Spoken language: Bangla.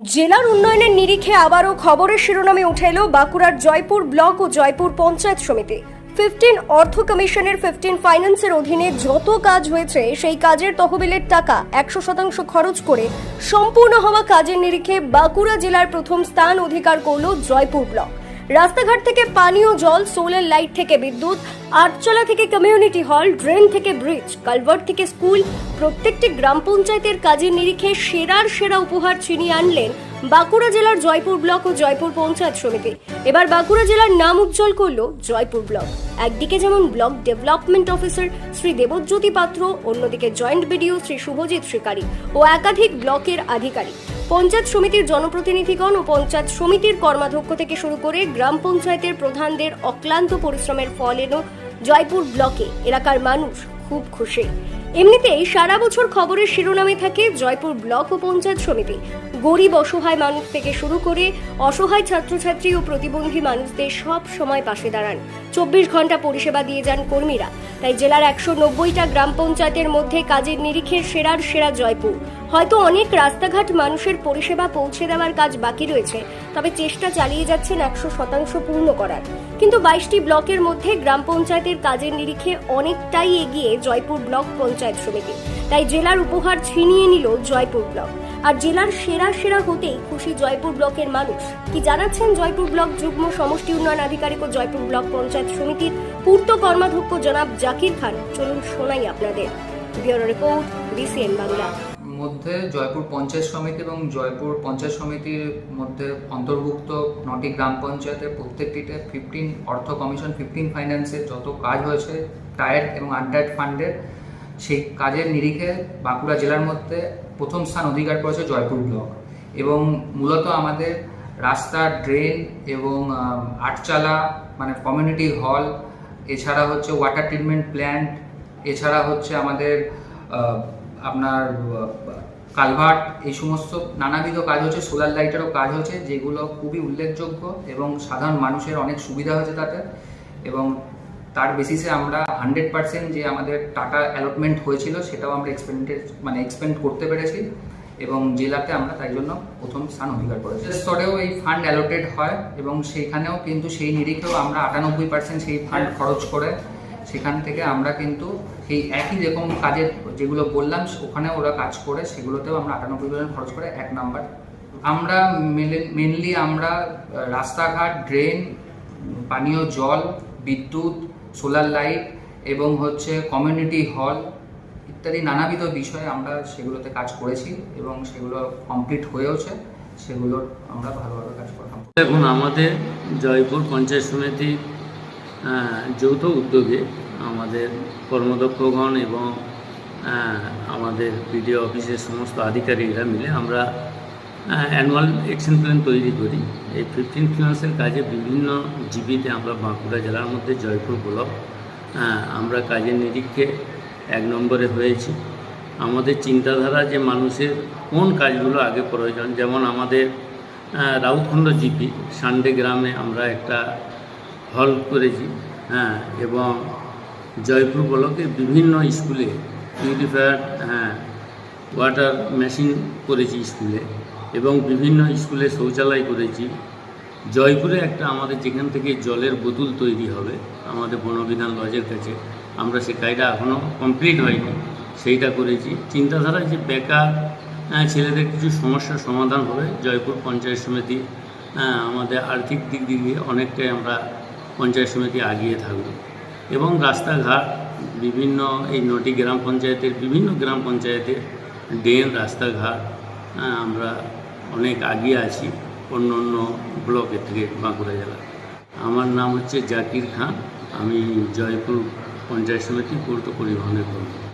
জেলার উন্নয়নের নিরিখে আবারও খবরের শিরোনামে উঠে এলো বাঁকুড়ার জয়পুর ব্লক ও জয়পুর পঞ্চায়েত সমিতি। ফিফটিন অর্থ কমিশনের ফিফটিন ফাইন্যান্সের অধীনে যত কাজ হয়েছে, সেই কাজের তহবিলের টাকা একশো শতাংশ খরচ করে সম্পূর্ণ হওয়া কাজের নিরিখে বাঁকুড়া জেলার প্রথম স্থান অধিকার করল জয়পুর ব্লক। রাস্তাঘাট থেকে পানীয় জল সোলার লাইট থেকে বিদ্যুৎ, আটচলা থেকে কমিউনিটি হল ড্রেন থেকে ব্রিজ কালভার্ট থেকে স্কুল প্রত্যেকটি গ্রাম পঞ্চায়েতের কাজের নিরিখে সেরার সেরা উপহার ছিনিয়ে আনলেন বাঁকুড়া জেলার জয়পুর ব্লক ও জয়পুর পঞ্চায়েত সমিতি। এবার বাঁকুড়া জেলার নাম উজ্জ্বল করল জয়পুর ব্লক। একদিকে যেমন block development officer Shri Debjyoti Patra, অন্যদিকে জয়েন্ট বিডিও শ্রী শুভজিৎ শিকারী ও একাধিক ব্লকের আধিকারিক। পঞ্চায়েত সমিতির জনপ্রতিনিধিগণ ও পঞ্চায়েত সমিতির কর্মাধ্যক্ষ থেকে শুরু করে গ্রাম পঞ্চায়েতের প্রধানদের অক্লান্ত পরিশ্রমের ফল এলো জয়পুর ব্লকে। এলাকার মানুষ খুব খুশি। এমনিতেই সারা বছর খবরের শিরোনামে থাকে জয়পুর ব্লক ও পঞ্চায়েত সমিতি। গরিব অসহায় মানুষ থেকে শুরু করে অসহায় ছাত্রছাত্রী ও প্রতিবন্ধী মানুষদের সব সময় পাশে দাঁড়ান। চব্বিশ ঘণ্টা পরিষেবা দিয়ে যান কর্মীরা। তাই জেলার একশো নব্বইটা গ্রাম পঞ্চায়েতের মধ্যে কাজের নিরিখে সেরার সেরা জয়পুর। হয়তো অনেক রাস্তাঘাট মানুষের পরিষেবা পৌঁছে দেওয়ার কাজ বাকি রয়েছে, তবে চেষ্টা চালিয়ে যাচ্ছেন একশো শতাংশ পূর্ণ করার। কিন্তু বাইশটি ব্লকের মধ্যে গ্রাম পঞ্চায়েতের কাজের নিরিখে অনেকটাই এগিয়ে জয়পুর ব্লক পঞ্চায়েত সমিতি। তাই জেলার উপহার ছিনিয়ে নিল জয়পুর ব্লক। আর জেলার সেরা সেরা হতেই খুশি জয়পুর ব্লকের মানুষ। কি জানাচ্ছেন জয়পুর ব্লক যুগ্ম সমষ্টি উন্নয়ন আধিকারিক ও জয়পুর ব্লক পঞ্চায়েত সমিতির পূর্ত কর্মাধ্যক্ষ জনাব জাকির খান। চলুন শোনাই আপনাদের। Bureau report, BCN Bangla. মধ্যে জয়পুর পঞ্চায়েত সমিতি এবং জয়পুর পঞ্চায়েত সমিতির মধ্যে অন্তর্ভুক্ত নটি গ্রাম পঞ্চায়েতের প্রত্যেকটিতে ফিফটিন অর্থ কমিশন ফিফটিন ফাইন্যান্সের যত কাজ হয়েছে টায়ার এবং আনটায়ার্ড ফান্ডের সেই কাজের নিরিখে বাঁকুড়া জেলার মধ্যে প্রথম স্থান অধিকার করেছে জয়পুর ব্লক। এবং মূলত আমাদের রাস্তা, ড্রেন এবং আটচালা মানে কমিউনিটি হল এছাড়া হচ্ছে ওয়াটার ট্রিটমেন্ট প্ল্যান্ট এছাড়া হচ্ছে আমাদের আপনার কালভার্ট, এই সমস্ত নানাবিধ কাজ হচ্ছে সোলার লাইটেরও কাজ হচ্ছে, যেগুলো খুবই উল্লেখযোগ্য এবং সাধারণ মানুষের অনেক সুবিধা হয়েছে তাতে। এবং তার বেসিসে আমরা হান্ড্রেড পার্সেন্ট যে আমাদের টাকা অ্যালটমেন্ট হয়েছিল সেটাও আমরা এক্সপেন্ডেড মানে এক্সপেন্ড করতে পেরেছি এবং জেলাতে আমরা তাই জন্য প্রথম স্থান অধিকার করেছি। স্তরেও এই ফান্ড অ্যালোটেড হয় এবং সেইখানেও কিন্তু সেই নিরিখেও আমরা আটানব্বই পার্সেন্ট সেই ফান্ড খরচ করে সেখান থেকে আমরা কিন্তু সেই একই রকম কাজের যেগুলো বললাম ওখানে ওরা কাজ করে সেগুলোতেও আমরা আটানব্বই পার্সেন্ট খরচ করে এক নাম্বার আমরা মেনলি আমরা রাস্তাঘাট ড্রেন পানীয় জল বিদ্যুৎ সোলার লাইট এবং হচ্ছে কমিউনিটি হল ইত্যাদি নানাবিধ বিষয়ে আমরা সেগুলোতে কাজ করেছি এবং সেগুলো কমপ্লিট হয়েওছে। সেগুলোর আমরা ভালোভাবে কাজ করতাম এখন আমাদের জয়পুর পঞ্চায়েত সমিতির আহ, যৌথ উদ্যোগে আমাদের কর্মদক্ষগণ এবং আমাদের বিডিও অফিসের সমস্ত আধিকারিকরা মিলে আমরা অ্যানুয়াল অ্যাকশন প্ল্যান তৈরি করি। এই ফিফটিন ফিনান্সের কাজে বিভিন্ন জিবিতে আমরা বাঁকুড়া জেলার মধ্যে জয়পুর ব্লক আমরা কাজের নিরীক্ষে এক নম্বরে হয়েছি। আমাদের চিন্তাধারা যে মানুষের কোন কাজগুলো আগে প্রয়োজন, যেমন আমাদের রাউতখণ্ড জিপি, সানডে গ্রামে আমরা একটা হল করেছি হ্যাঁ এবং জয়পুর ব্লকে বিভিন্ন স্কুলে পিউরিফায়ার হ্যাঁ ওয়াটার মেশিন করেছি স্কুলে। এবং বিভিন্ন স্কুলে শৌচালয় করেছি। জয়পুরে একটা আমাদের যেখান থেকে জলের বোতল তৈরি হবে, আমাদের বনবিধান লজের কাছে, আমরা সে কাজটা এখনও কমপ্লিট হয়নি, সেইটা করেছি। চিন্তাধারা যে বেকার ছেলেদের কিছু সমস্যার সমাধান হবে, জয়পুর পঞ্চায়েত সমিতি আমাদের আর্থিক দিক দিয়ে অনেকটাই আমরা পঞ্চায়েত সমিতি আগিয়ে থাকব। এবং রাস্তাঘাট, বিভিন্ন এই নটি গ্রাম পঞ্চায়েতের বিভিন্ন গ্রাম পঞ্চায়েতের ড্রেন, রাস্তাঘাট আমরা অনেক আগিয়ে আছি অন্য অন্য ব্লকের থেকে বাঁকুড়া জেলা। আমার নাম হচ্ছে জাকির খান, আমি জয়পুর পঞ্চায়েত সমিতি পূর্ত পরিবহনের কর্মী।